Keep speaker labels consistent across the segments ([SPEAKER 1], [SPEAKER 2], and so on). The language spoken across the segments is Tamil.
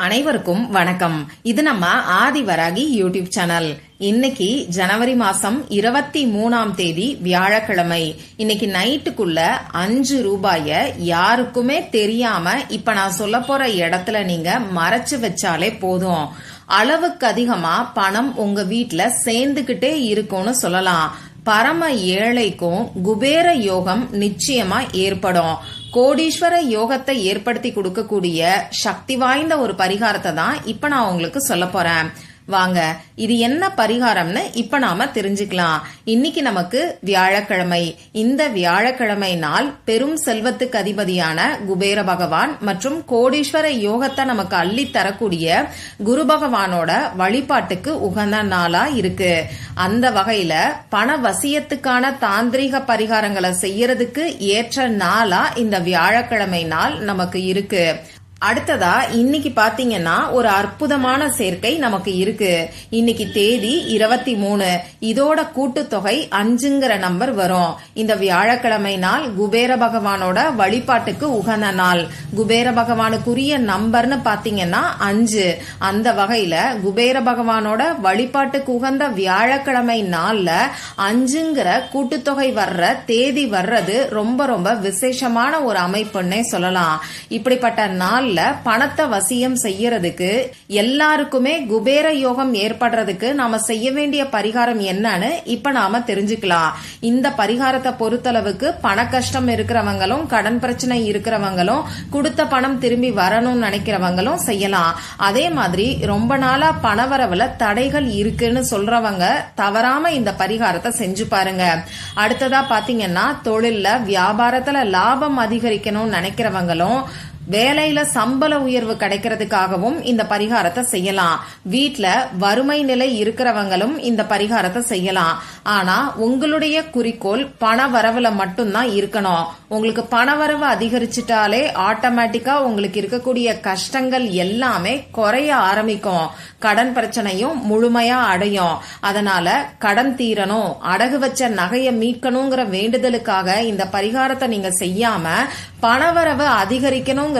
[SPEAKER 1] அனைவருக்கும் வணக்கம். இது நம்ம ஆதிவராகி யூடியூப் சேனல். இன்னைக்கு ஜனவரி மாசம் இருபத்தி மூணாம் தேதி வியாழக்கிழமை. இன்னைக்கு நைட்டுக்குள்ள அஞ்சு ரூபாய யாருக்குமே தெரியாம இப்ப நான் சொல்ல போற இடத்துல நீங்க மறைச்சு வச்சாலே போதும். அளவுக்கு அதிகமா பணம் உங்க வீட்டுல சேர்ந்துகிட்டே இருக்கும்னு சொல்லலாம். பரம ஏழைக்கும் குபேர யோகம் நிச்சயமா ஏற்படும். கோடீஸ்வர யோகத்தை ஏற்படுத்தி கொடுக்கக்கூடிய சக்தி வாய்ந்த ஒரு பரிகாரத்தை தான் இப்ப நான் உங்களுக்கு சொல்ல போறேன். வாங்க இது என்ன பரிகாரம்னு இப்ப நாம தெரிஞ்சுக்கலாம். இன்னைக்கு நமக்கு வியாழக்கிழமை. இந்த வியாழக்கிழமை நாள் பெரும் செல்வத்துக்கு அதிபதியான குபேர பகவான் மற்றும் கோடீஸ்வர யோகத்தை நமக்கு அள்ளி தரக்கூடிய குரு பகவானோட வழிபாட்டுக்கு உகந்த நாளா இருக்கு. அந்த வகையில பண வசியத்துக்கான தாந்திரிக பரிகாரங்களை செய்யறதுக்கு ஏற்ற நாளா இந்த வியாழக்கிழமை நாள் நமக்கு இருக்கு. அடுத்ததா இன்னைக்கு பாத்தீங்கன்னா ஒரு அற்புதமான சேர்க்கை நமக்கு இருக்கு. இன்னைக்கு தேதி இருபத்தி மூணு. இதோட கூட்டுத்தொகை அஞ்சுங்கிற நம்பர் வரும். இந்த வியாழக்கிழமை நாள் குபேர பகவானோட வழிபாட்டுக்கு உகந்த நாள். குபேர பகவானுக்குரிய நம்பர்னு பாத்தீங்கன்னா அஞ்சு. அந்த வகையில குபேர பகவானோட வழிபாட்டுக்கு உகந்த வியாழக்கிழமை நாள்ல அஞ்சுங்கிற கூட்டுத்தொகை வர்ற தேதி வர்றது ரொம்ப ரொம்ப விசேஷமான ஒரு அமைப்புன்னே சொல்லலாம். இப்படிப்பட்ட நாள் நாள்ல பணத்தை வசியம் செய்யறதுக்கு எல்லாருக்குமே குபேர யோகம் ஏற்படுறதுக்கு நாம செய்ய வேண்டிய பரிகாரம் என்னன்னு இப்ப நாம தெரிஞ்சுக்கலாம். இந்த பரிகாரத்தை பொறுத்தளவுக்கு பண கஷ்டம் இருக்கிறவங்களும் கடன் பிரச்சனை இருக்கிறவங்களும் கொடுத்த பணம் திரும்பி வரணும்னு நினைக்கிறவங்களும் செய்யலாம். அதே மாதிரி ரொம்ப நாளா பணவரவுல தடைகள் இருக்குன்னு சொல்றவங்க தவறாம இந்த பரிகாரத்தை செஞ்சு பாருங்க. அடுத்ததா பாத்தீங்கன்னா தொழில்ல வியாபாரத்துல லாபம் அதிகரிக்கணும்னு நினைக்கிறவங்களும் வேலையில சம்பள உயர்வு கிடைக்கிறதுக்காகவும் இந்த பரிகாரத்தை செய்யலாம். வீட்ல வறுமை நிலை இருக்கிறவங்களும் இந்த பரிகாரத்தை செய்யலாம். ஆனா உங்களுடைய குறிக்கோள் பண வரவுல மட்டும்தான் இருக்கணும். உங்களுக்கு பண வரவு அதிகரிச்சிட்டாலே ஆட்டோமேட்டிக்கா உங்களுக்கு இருக்கக்கூடிய கஷ்டங்கள் எல்லாமே குறைய ஆரம்பிக்கும். கடன் பிரச்சனையும் முழுமையா அடையும். அதனால கடன் தீரணும் அடகு வச்ச நகையை மீட்கணுங்கிற வேண்டுதலுக்காக இந்த பரிகாரத்தை நீங்க செய்யாம பணவரவு அதிகரிக்கணுங்கிற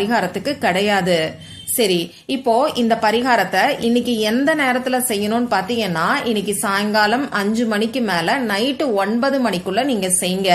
[SPEAKER 1] பரிகாரத்துக்கு கிடையாது. சரி இப்போ இந்த பரிகாரத்தை இன்னைக்கு எந்த நேரத்துல செய்யணும்னு பாத்தீங்கன்னா இன்னைக்கு சாயங்காலம் அஞ்சு மணிக்கு மேல நைட்டு ஒன்பது மணிக்குள்ள நீங்க செய்யுங்க.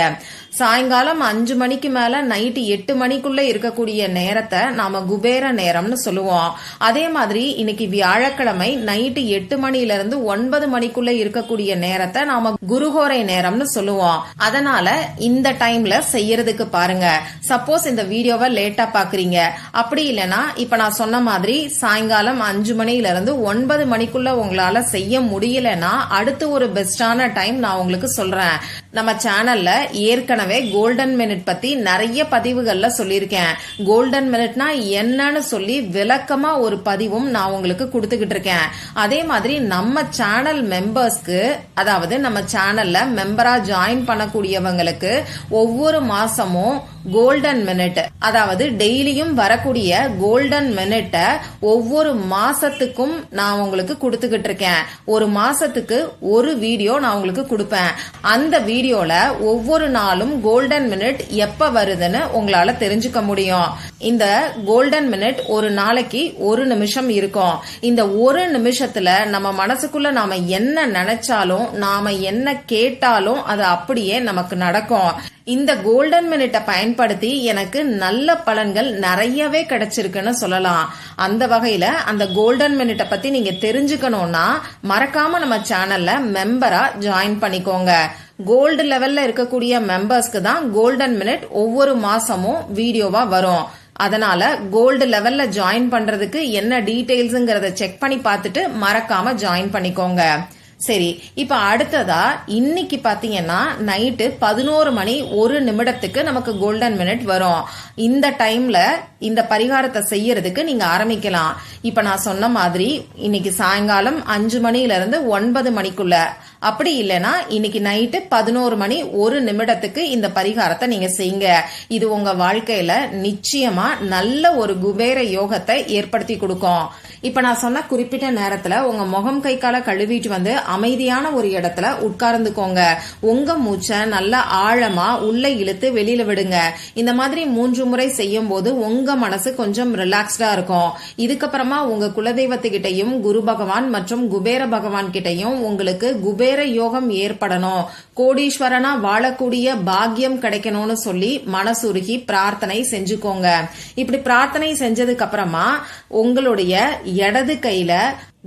[SPEAKER 1] சாயங்காலம் அஞ்சு மணிக்கு மேல நைட்டு எட்டு மணிக்குள்ள இருக்கக்கூடிய நேரத்தை நாம குபேர நேரம்னு சொல்லுவோம். அதே மாதிரி இன்னைக்கு வியாழக்கிழமை நைட்டு எட்டு மணில இருந்து ஒன்பது மணிக்குள்ள இருக்கக்கூடிய நேரத்தை நாம குருகோரை நேரம்னு சொல்லுவோம். அதனால இந்த டைம்ல செய்யறதுக்கு பாருங்க. சப்போஸ் இந்த வீடியோவை லேட்டா பாக்குறீங்க. அப்படி இல்லைன்னா இப்ப நான் சொன்ன மாதிரி சாயங்காலம் அஞ்சு மணில இருந்து ஒன்பது மணிக்குள்ள உங்களால செய்ய முடியலன்னா அடுத்து ஒரு பெஸ்டான டைம் நான் உங்களுக்கு சொல்றேன். நம்ம சேனல்ல ஏற்கனவே கோல்டன் மினிட் பத்தி நிறைய பதிவுகள்ல சொல்லியிருக்கேன். கோல்டன் மினிட்னா என்னன்னு சொல்லி விளக்கமா ஒரு பதிவும் நான் உங்களுக்கு கொடுத்துக்கிட்டு இருக்கேன். அதே மாதிரி நம்ம சேனல் மெம்பர்ஸ்க்கு அதாவது நம்ம சேனல்ல மெம்பரா ஜாயின் பண்ணக்கூடியவங்களுக்கு ஒவ்வொரு மாசமும் கோல்டன் மினிட் அதாவது டெய்லியும் வரக்கூடிய கோல்டன் மினிட்ட ஒவ்வொரு மாசத்துக்கும் நான் உங்களுக்கு கொடுத்துக்கிட்டு இருக்கேன். ஒரு மாசத்துக்கு ஒரு வீடியோ நான் உங்களுக்கு கொடுப்பேன். அந்த வீடியோல ஒவ்வொரு நாளும் கோல்டன் மினிட் எப்ப வருதுன்னு உங்களால தெரிஞ்சுக்க முடியும். இந்த கோல்டன் மினிட் ஒரு நாளைக்கு ஒரு நிமிஷம் இருக்கும். இந்த ஒரு நிமிஷத்துல நம்ம மனசுக்குள்ள நாம என்ன நினைச்சாலும் நாம என்ன கேட்டாலும் அது அப்படியே நமக்கு நடக்கும். இந்த கோல்டன் மினிட்டை பயன்படுத்தி எனக்கு நல்ல பலன்கள் நிறையவே கிடைச்சிருக்குன்னு சொல்லலாம். அந்த வகையில அந்த கோல்டன் மினிட்டை பத்தி நீங்க தெரிஞ்சுக்கணும்னா மறக்காம நம்ம சேனல்ல மெம்பரா ஜாயின் பண்ணிக்கோங்க. கோல்டு லெவல்ல இருக்கக்கூடிய மெம்பர்ஸ்க்கு தான் கோல்டன் மினிட் ஒவ்வொரு மாசமும் வீடியோவா வரும். அதனால கோல்டு லெவல்ல ஜாயின் பண்றதுக்கு என்ன டீடைல்ஸ்ங்கிறத செக் பண்ணி பார்த்துட்டு மறக்காம ஜாயின் பண்ணிக்கோங்க. சரி இப்ப அடுத்ததா இன்னைக்கு பாத்தீங்கன்னா நைட்டு பதினோரு மணி ஒரு நிமிடத்துக்கு நமக்கு கோல்டன் மினிட் வரும். இந்த டைம்ல இந்த பரிகாரத்தை செய்யறதுக்கு நீங்க ஆரம்பிக்கலாம். இப்ப நான் சொன்ன மாதிரி இன்னைக்கு சாயங்காலம் அஞ்சு மணில இருந்து ஒன்பது மணிக்குள்ள அப்படி இல்லைன்னா இன்னைக்கு நைட்டு பதினோரு மணி ஒரு நிமிடத்துக்கு இந்த பரிகாரத்தை நீங்க செய்யுங்க. இது உங்க வாழ்க்கையில நிச்சயமா நல்ல ஒரு குபேர யோகத்தை ஏற்படுத்தி கொடுக்கும். இப்ப நான் சொன்ன குறிப்பிட்ட நேரத்துல உங்க முகம் கை கால கழுவிட்டு வந்து அமைதியான ஒரு இடத்துல உட்கார்ந்துக்கோங்க. உங்க மூச்சை நல்லா ஆழமா உள்ள இழுத்து வெளியில விடுங்க. இந்த மாதிரி மூன்று முறை செய்யும் போது உங்க மனசு கொஞ்சம் ரிலாக்ஸ்டா இருக்கும். இதுக்கப்புறமா உங்க குலதெய்வத்துக்கிட்டையும் குரு பகவான் மற்றும் குபேர பகவான் கிட்டையும் உங்களுக்கு குபேர யோகம் ஏற்படணும். கோடீஸ்வரனா வாழக்கூடிய பாக்கியம் கிடைக்கணும்னு சொல்லி மனசுருகி பிரார்த்தனை செஞ்சுக்கோங்க. இப்படி பிரார்த்தனை செஞ்சதுக்கு அப்புறமா உங்களுடைய இடது கையில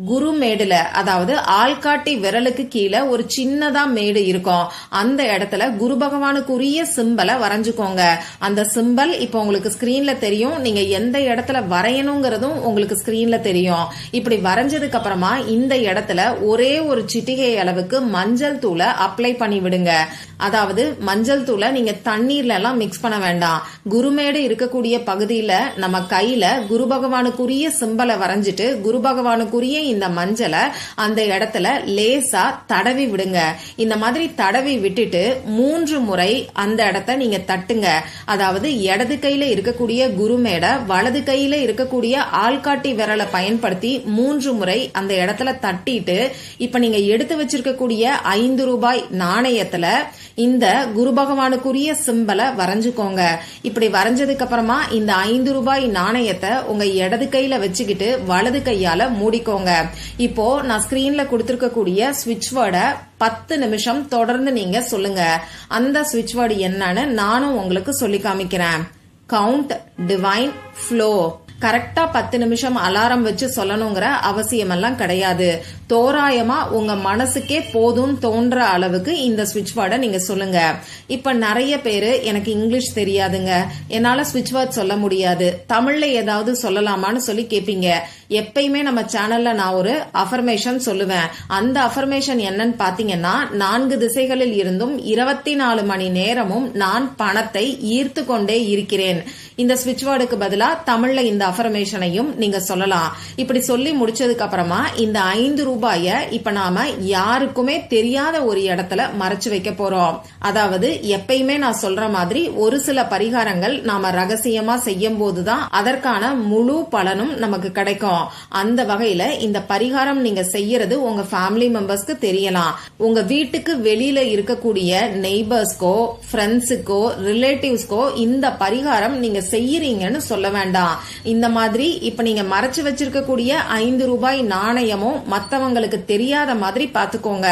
[SPEAKER 1] குரு மேடுல அதாவது ஆள்காட்டி விரலுக்கு கீழே ஒரு சின்னதா மேடு இருக்கும். அந்த இடத்துல குரு பகவானுக்குரிய சிம்பலை வரைஞ்சுக்கோங்க. அந்த சிம்பல் இப்போ உங்களுக்கு ஸ்கிரீன்ல தெரியும். நீங்க எந்த இடத்துல வரையணுங்கிறதும் உங்களுக்கு ஸ்கிரீன்ல தெரியும். இப்படி வரைஞ்சதுக்கு அப்புறமா இந்த இடத்துல ஒரே ஒரு சிட்டிகை அளவுக்கு மஞ்சள் தூளை அப்ளை பண்ணி விடுங்க அதாவது மஞ்சள் தூளை நீங்க தண்ணீர்ல எல்லாம் மிக்ஸ் பண்ண வேண்டாம். குருமேடு இருக்கக்கூடிய பகுதியில நம்ம கையில குரு பகவானுக்குரிய சிம்பலை வரைஞ்சிட்டு குரு பகவானுக்குரிய இந்த மஞ்சளை அந்த இடத்துல லேசா தடவி விடுங்க. இந்த மாதிரி தடவி விட்டுட்டு மூன்று முறை அந்த இடத்த நீங்க தட்டுங்க. அதாவது இடது கையில இருக்கக்கூடிய குருமேடை வலது கையில இருக்கக்கூடிய ஆள்காட்டி விரலை பயன்படுத்தி மூன்று முறை அந்த இடத்துல தட்டிட்டு இப்ப நீங்க எடுத்து வச்சிருக்கக்கூடிய ஐந்து ரூபாய் நாணயத்துல இந்த குரு பகவானுக்குரிய சிம்பலை வரைஞ்சுக்கோங்க. இப்படி வரைஞ்சதுக்கு அப்புறமா இந்த ஐந்து ரூபாய் நாணயத்தை உங்க இடது கையில வச்சுக்கிட்டு வலது கையால மூடிக்கோங்க. இப்போ நான் ஸ்கிரீன்ல கொடுத்திருக்கக்கூடிய ஸ்விட்ச் வேர்டை பத்து நிமிஷம் தொடர்ந்து நீங்க சொல்லுங்க. அந்த ஸ்விட்ச் வேர்டு என்னன்னு நானும் உங்களுக்கு சொல்லி காமிக்கிறேன். கவுண்ட் டிவைன் ஃப்ளோ கரெக்டா பத்து நிமிஷம் அலாரம் வச்சு சொல்லணுங்கிற அவசியம் எல்லாம் கிடையாது. தோராயமா உங்க மனசுக்கே போதும் தோன்ற அளவுக்கு இந்த ஸ்விட்ச் வேர்டை நீங்க சொல்லுங்க. இப்ப நிறைய பேரு எனக்கு இங்கிலீஷ் தெரியாதுங்க. என்னால ஸ்விட்ச் வேர்ட் சொல்ல முடியாது. தமிழ்ல ஏதாவது சொல்லலாமான்னு சொல்லி கேப்பீங்க. எப்பயுமே நம்ம சேனல்ல நான் ஒரு அஃபர்மேஷன் சொல்லுவேன். அந்த அஃபர்மேஷன் என்னன்னு பாத்தீங்கன்னா நான்கு திசைகளில் இருந்தும் இருபத்தி நாலு மணி நேரமும் நான் பணத்தை ஈர்த்து கொண்டே இருக்கிறேன். இந்த ஸ்விட்ச் வேர்டுக்கு பதிலா தமிழ்ல இந்த அஃபர்மேஷனையும் நீங்க சொல்லலாம். இப்படி சொல்லி முடிச்சதுக்கு அப்புறமா இந்த ஐந்து ரூபாய இப்ப நாம யாருக்குமே தெரியாத ஒரு இடத்துல மறைச்சு வைக்க போறோம். அதாவது எப்பயுமே நான் சொல்ற மாதிரி ஒரு சில பரிகாரங்கள் நாம ரகசியமா செய்யும் போதுதான் அதற்கான முழு பலனும் நமக்கு கிடைக்கும். அந்த வகையில இந்த பரிகாரம் நீங்க செய்யறது உங்க ஃபேமிலி மெம்பர்ஸ்க்கு தெரியலாம். உங்க வீட்டுக்கு வெளியில இருக்கக்கூடிய நெய்பர்ஸ்க்கோ ஃப்ரெண்ட்ஸுக்கோ ரிலேட்டிவ்ஸ்க்கோ இந்த பரிகாரம் நீங்க செய்யறீங்கன்னு சொல்ல வேண்டாம். இந்த மாதிரி இப்ப நீங்க மறைச்சு வச்சிருக்கக்கூடிய ஐந்து ரூபாய் நாணயமும் மத்தவங்களுக்கு தெரியாத மாதிரி பாத்துக்கோங்க.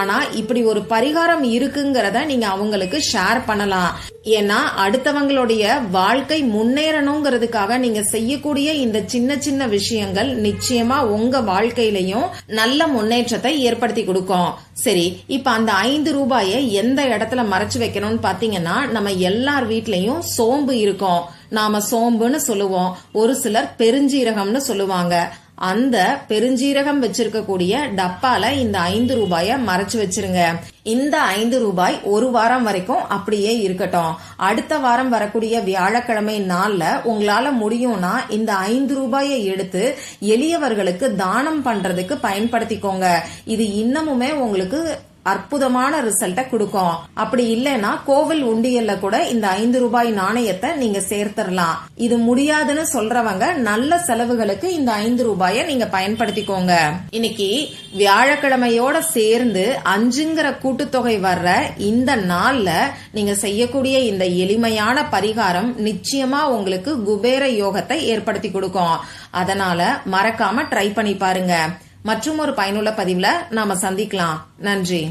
[SPEAKER 1] ஆனா இப்படி ஒரு பரிகாரம் இருக்குங்கிறத நீங்க அவங்களுக்கு ஷேர் பண்ணலாம். ஏன்னா அடுத்தவங்களுடைய வாழ்க்கை முன்னேறணுங்கிறதுக்காக நீங்க செய்யக்கூடிய இந்த சின்ன சின்ன விஷயங்கள் நிச்சயமா உங்க வாழ்க்கையிலையும் நல்ல முன்னேற்றத்தை ஏற்படுத்தி கொடுக்கும். சரி இப்ப அந்த ஐந்து ரூபாயை எந்த இடத்துல மறைச்சு வைக்கணும்னு பாத்தீங்கன்னா நம்ம எல்லார் வீட்லயும் சோம்பு இருக்கும். நாம சோம்புன்னு சொல்லுவோம். ஒரு சிலர் பெருஞ்சீரகம்னு சொல்லுவாங்க. அந்த பெருஞ்சீரகம் வச்சிருக்கக்கூடிய டப்பால இந்த ஐந்து ரூபாய மறைச்சு வச்சிருங்க. இந்த ஐந்து ரூபாய் ஒரு வாரம் வரைக்கும் அப்படியே இருக்கட்டும். அடுத்த வாரம் வரக்கூடிய வியாழக்கிழமை நாள்ல உங்களால முடியும்னா இந்த ஐந்து ரூபாயை எடுத்து எளியவர்களுக்கு தானம் பண்றதுக்கு பயன்படுத்திக்கோங்க. இது இன்னமுமே உங்களுக்கு அற்புதமான ரிசல்ட்டை கொடுக்கும். அப்படி இல்லைன்னா கோவில் உண்டியல்ல கூட இந்த ஐந்து ரூபாய் நாணயத்தை நீங்க சேர்த்துடலாம். இது முடியாதுன்னு சொல்றவங்க நல்ல செலவுகளுக்கு இந்த ஐந்து ரூபாயை நீங்க பயன்படுத்திக்கோங்க. இன்னைக்கு வியாழக்கிழமையோட சேர்ந்து அஞ்சுங்கிற கூட்டுத்தொகை வர்ற இந்த நாள்ல நீங்க செய்யக்கூடிய இந்த எளிமையான பரிகாரம் நிச்சயமா உங்களுக்கு குபேர யோகத்தை ஏற்படுத்தி கொடுக்கும். அதனால மறக்காம ட்ரை பண்ணி பாருங்க. மற்றும் ஒரு பயனுள்ள பதிவுல நாம சந்திக்கலாம். நன்றி.